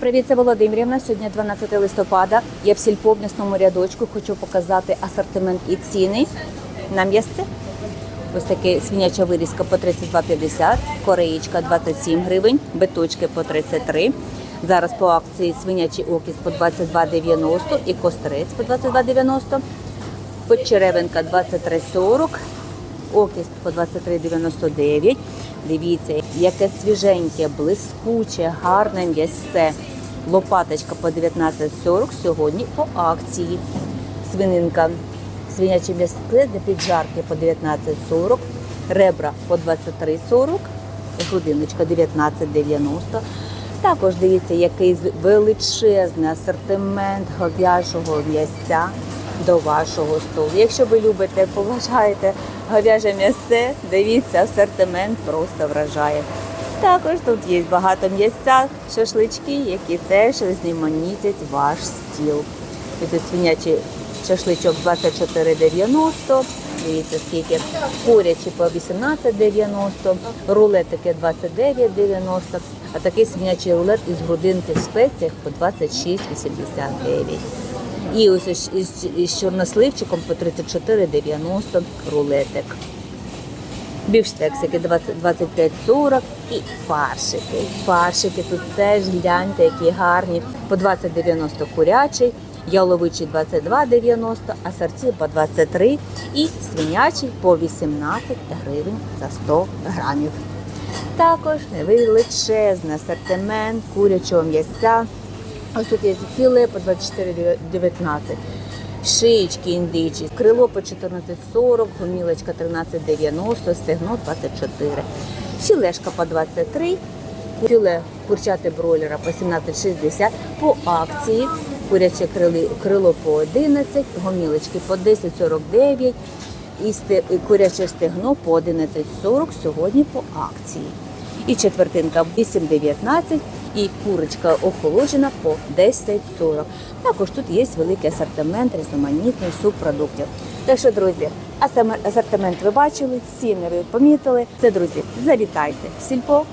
Привіт, це Володимирівна. Сьогодні 12 листопада. Я в сільповністому рядочку. Хочу показати асортимент і ціни на м'ясце. Ось таке свиняча вирізка по 32,50, кореєчка 27 гривень, биточки по 33. Зараз по акції свинячий окіс по 22,90 і кострець по 22,90. Подчеревинка 23,40, окіс по 23,99. Дивіться, яке свіженьке, блискуче, гарне м'ясце. Лопаточка по 19,40 сьогодні по акції. Свининка, свиняче м'ясце для піджарки по 19,40, ребра по 23,40, грудиночка 19,90. Також дивіться, який величезний асортимент говяжого м'ясця до вашого столу. Якщо ви любите, поважаєте говяже м'ясце, дивіться, асортимент просто вражає. Також тут є багато м'ясця, шашлички, які теж різноманітять ваш стіл. Тут свинячий шашличок 24,90. Дивіться, скільки курячі по 18,90, рулетики 29,90, а такий свинячий рулет із грудинки в спеціях по 26,89. І ось із чорносливчиком по 34,90 рулетик. Бівштексики 20 25,40 і фаршики. Фаршики тут теж гляньте, які гарні. По 20,90 курячий, яловичий 22,90, асорті по 23 і свинячий по 18 гривень за 100 грамів. Також величезний асортимент курячого м'ясця. Ось тут є філе по 24,19. Шиєчки індичі, крило по 14,40, гомілочка 13,90, стегно 24. Філешка по 23, філе курчати бройлера по 17,60 по акції. Куряче крило по 11, гомілочки по 10,49 і куряче стегно по 11,40 сьогодні по акції. І четвертинка 8,19 і курочка охолоджена по 10,40. Також тут є великий асортимент різноманітних субпродуктів. Так що, друзі, асортимент ви бачили, ціни ви помітили. Це, друзі, завітайте в сільпо.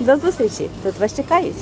До зустрічі! Тут вас чекають.